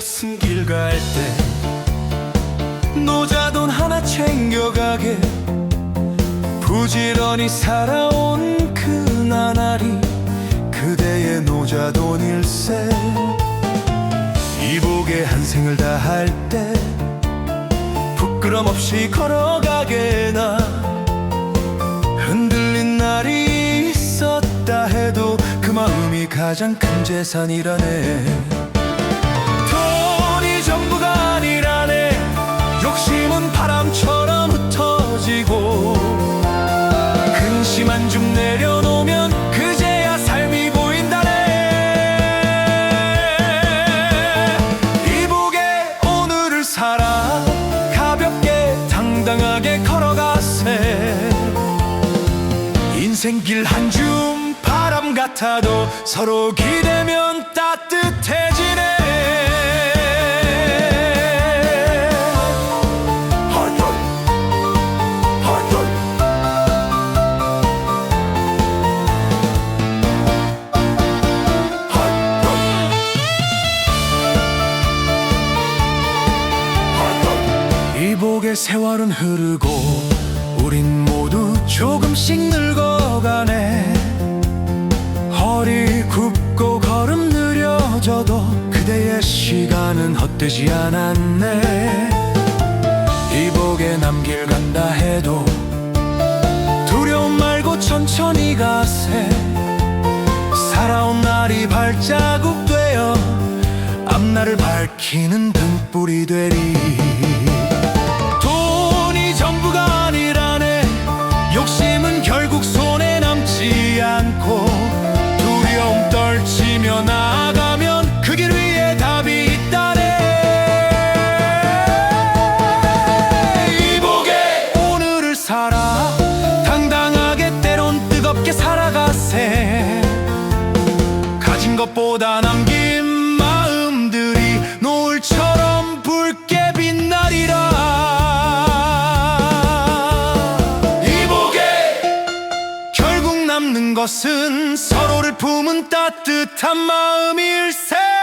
솟은 길 갈 때. 노자돈 하나 챙겨가게. 부지런히 살아온 그 나날이 그대의 노자돈 일세. 이복의 한 생을 다 할 때 부끄럼 없이 걸어가게 나. 흔들린 날이 있었다 해도 그 마음이 가장 큰 재산이라네. 근심한 줌 내려놓으면 그제야 삶이 보인다네. 이복에 오늘을 살아 가볍게 당당하게 걸어가세. 인생길 한 줌 바람 같아도 서로 기대면 따뜻해지네 이복의 세월은 흐르고 우린 모두 조금씩 늙어가네. 허리 굽고 걸음 느려져도 그대의 시간은 헛되지 않았네. 이복에 남길 간다 해도 두려움 말고 천천히 가세. 살아온 날이 발자국 되어 앞날을 밝히는 등불이 되리 것보다 남긴 마음들이 노을처럼 붉게 빛나리라. 이복에 결국 남는 것은 서로를 품은 따뜻한 마음일세